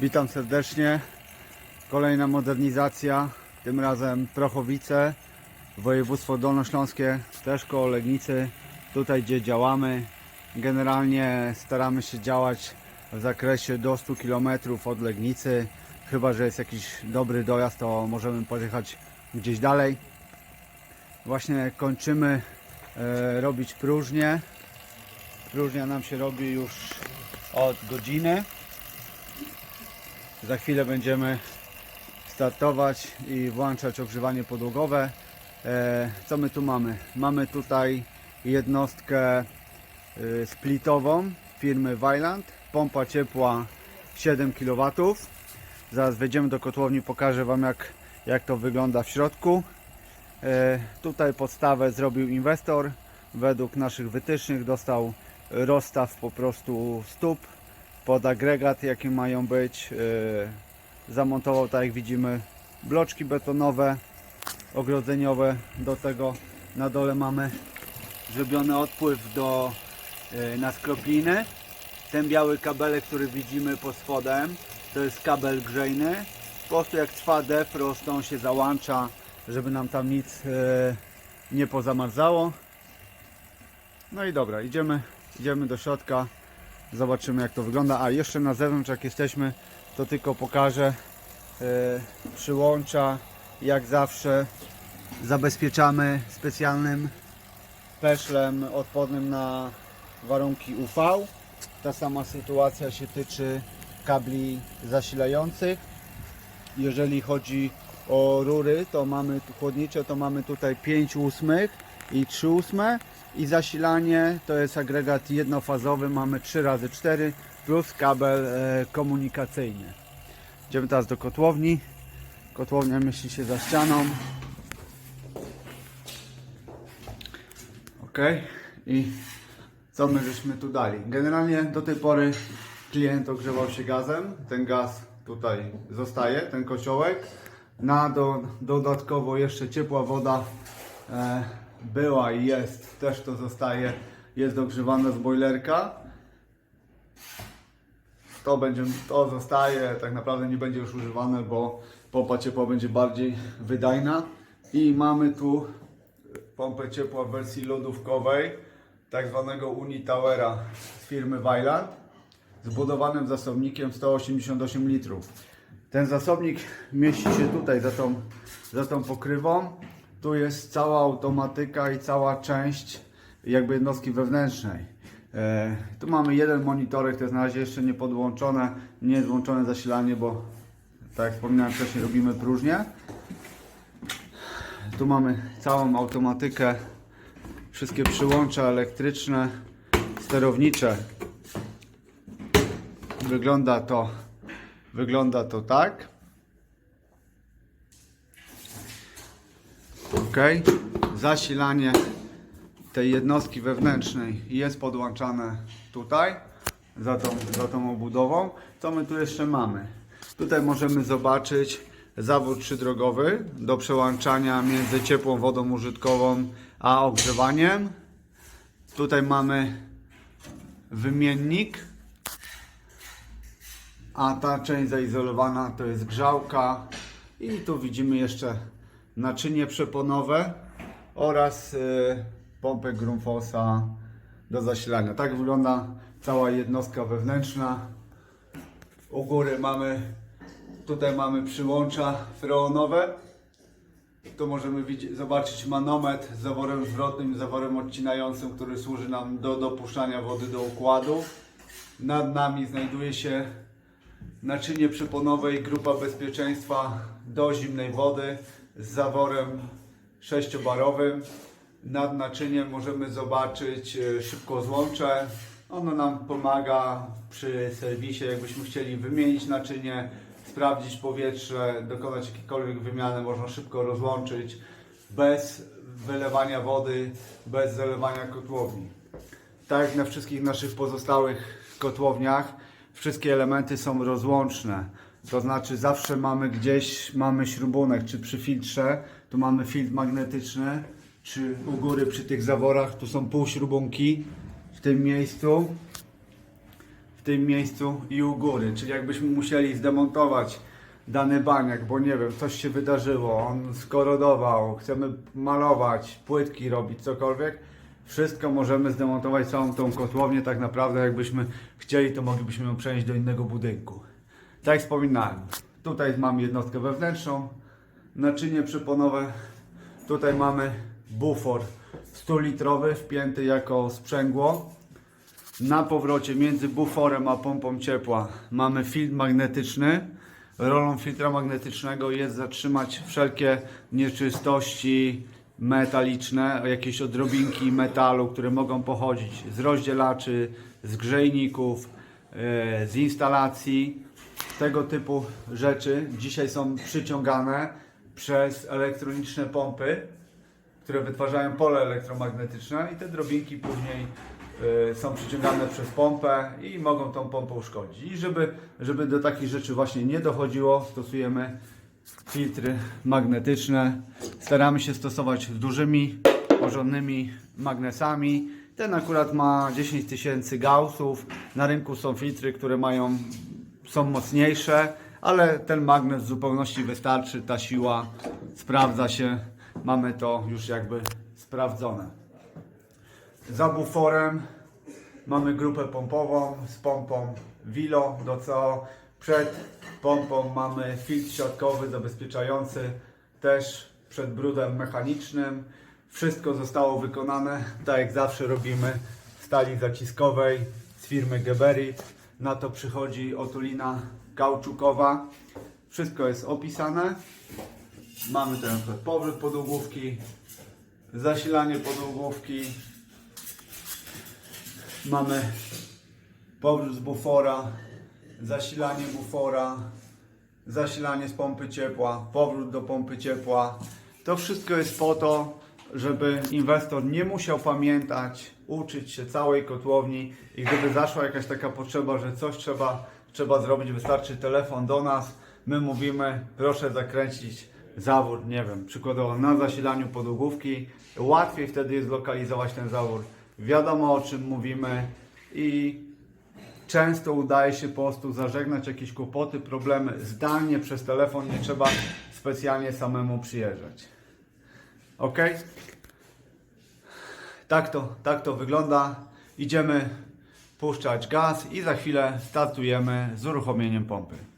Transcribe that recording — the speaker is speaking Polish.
Witam serdecznie. Kolejna modernizacja, tym razem Prochowice, województwo dolnośląskie, też koło Legnicy, tutaj gdzie działamy. Generalnie staramy się działać w zakresie do 100 km od Legnicy. Chyba, że jest jakiś dobry dojazd, to możemy pojechać gdzieś dalej. Właśnie kończymy e, robić próżnię. Próżnia nam się robi już od godziny. Za chwilę będziemy startować i włączać ogrzewanie podłogowe. E, co my tu mamy? Mamy tutaj jednostkę y, splitową firmy Weiland. Pompa ciepła 7 kW. Zaraz wejdziemy do kotłowni, pokażę Wam jak, jak to wygląda w środku. E, tutaj podstawę zrobił inwestor. Według naszych wytycznych dostał rozstaw po prostu stóp pod agregat jaki mają być. E, Zamontował tak jak widzimy bloczki betonowe, ogrodzeniowe. Do tego na dole mamy zrobiony odpływ do e, na skropliny. Ten biały kabelek, który widzimy pod spodem, to jest kabel grzejny. Po prostu jak trwa defrost, on się załącza, żeby nam tam nic e, nie pozamarzało. No i dobra, idziemy, idziemy do środka. Zobaczymy jak to wygląda. A jeszcze na zewnątrz jak jesteśmy, to tylko pokażę e, przyłącza. Jak zawsze zabezpieczamy specjalnym peszlem odpornym na warunki UV. Ta sama sytuacja się tyczy kabli zasilających. Jeżeli chodzi o rury, to mamy tu chłodnicze, to mamy tutaj 5 ósmych i 3 ósme i zasilanie to jest agregat jednofazowy, mamy 3 razy 4 plus kabel e, komunikacyjny. Idziemy teraz do kotłowni. Kotłownia mieści się za ścianą. Ok. I co my żeśmy tu dali? Generalnie do tej pory klient ogrzewał się gazem. Ten gaz tutaj zostaje, ten kociołek. Na do, dodatkowo jeszcze ciepła woda e, była i jest, też to zostaje, jest ogrzewana z boilerka. To, będzie, to zostaje, tak naprawdę nie będzie już używane, bo pompa ciepła będzie bardziej wydajna. I mamy tu pompę ciepła w wersji lodówkowej, tak zwanego Unitowera z firmy Weiland, z budowanym zasobnikiem 188 litrów. Ten zasobnik mieści się tutaj za tą, za tą pokrywą. Tu jest cała automatyka i cała część jakby jednostki wewnętrznej. E, tu mamy jeden monitorek, to jest na razie jeszcze nie podłączone, nie jest włączone zasilanie, bo tak jak wspominałem wcześniej robimy próżnię. Tu mamy całą automatykę, wszystkie przyłącza elektryczne, sterownicze. Wygląda to, wygląda to tak. Ok, zasilanie tej jednostki wewnętrznej jest podłączane tutaj, za tą, za tą obudową. Co my tu jeszcze mamy? Tutaj możemy zobaczyć zawód trzydrogowy do przełączania między ciepłą wodą użytkową a ogrzewaniem. Tutaj mamy wymiennik, a ta część zaizolowana to jest grzałka i tu widzimy jeszcze naczynie przeponowe oraz y, pompę Grundfossa do zasilania. Tak wygląda cała jednostka wewnętrzna. U góry mamy, tutaj mamy przyłącza freonowe. Tu możemy widzieć, zobaczyć manometr z zaworem zwrotnym i zaworem odcinającym, który służy nam do dopuszczania wody do układu. Nad nami znajduje się naczynie przeponowe i grupa bezpieczeństwa do zimnej wody z zaworem sześciobarowym. Nad naczyniem możemy zobaczyć e, szybko złącze. Ono nam pomaga przy serwisie, jakbyśmy chcieli wymienić naczynie, sprawdzić powietrze, dokonać jakiejkolwiek wymiany, można szybko rozłączyć bez wylewania wody, bez zalewania kotłowni. Tak jak na wszystkich naszych pozostałych kotłowniach, wszystkie elementy są rozłączne. To znaczy zawsze mamy gdzieś mamy śrubunek, czy przy filtrze, tu mamy filtr magnetyczny, czy u góry przy tych zaworach, tu są półśrubunki w tym miejscu. tym miejscu i u góry. Czyli jakbyśmy musieli zdemontować dany baniak, bo nie wiem, coś się wydarzyło, on skorodował, chcemy malować, płytki robić, cokolwiek, wszystko możemy zdemontować całą tą kotłownię, tak naprawdę jakbyśmy chcieli, to moglibyśmy ją przenieść do innego budynku. Tak jak wspominałem, tutaj mamy jednostkę wewnętrzną, naczynie przyponowe, tutaj mamy bufor 100-litrowy wpięty jako sprzęgło. Na powrocie między buforem a pompą ciepła mamy filtr magnetyczny. Rolą filtra magnetycznego jest zatrzymać wszelkie nieczystości metaliczne, jakieś odrobinki metalu, które mogą pochodzić z rozdzielaczy, z grzejników, e, z instalacji. Tego typu rzeczy dzisiaj są przyciągane przez elektroniczne pompy które wytwarzają pole elektromagnetyczne i te drobinki później y, są przyciągane przez pompę i mogą tą pompę uszkodzić. I żeby, żeby do takich rzeczy właśnie nie dochodziło, stosujemy filtry magnetyczne. Staramy się stosować dużymi, porządnymi magnesami. Ten akurat ma 10 tysięcy gaussów. Na rynku są filtry, które mają, są mocniejsze, ale ten magnes w zupełności wystarczy. Ta siła sprawdza się. Mamy to już jakby sprawdzone. Za buforem mamy grupę pompową z pompą Vilo do CO. Przed pompą mamy filtr siatkowy zabezpieczający też przed brudem mechanicznym. Wszystko zostało wykonane tak jak zawsze robimy w stali zaciskowej z firmy Geberit. Na to przychodzi otulina kauczukowa. Wszystko jest opisane. Mamy tutaj powrót podłogówki, zasilanie podłogówki. Mamy powrót z bufora, zasilanie bufora, zasilanie z pompy ciepła, powrót do pompy ciepła. To wszystko jest po to, żeby inwestor nie musiał pamiętać, uczyć się całej kotłowni i gdyby zaszła jakaś taka potrzeba, że coś trzeba, trzeba zrobić, wystarczy telefon do nas, my mówimy, proszę zakręcić zawór, nie wiem, przykładowo na zasilaniu podłogówki, łatwiej wtedy jest zlokalizować ten zawór, wiadomo o czym mówimy i często udaje się po prostu zażegnać jakieś kłopoty, problemy. Zdalnie przez telefon, nie trzeba specjalnie samemu przyjeżdżać. Ok? Tak to, tak to wygląda. Idziemy puszczać gaz i za chwilę startujemy z uruchomieniem pompy.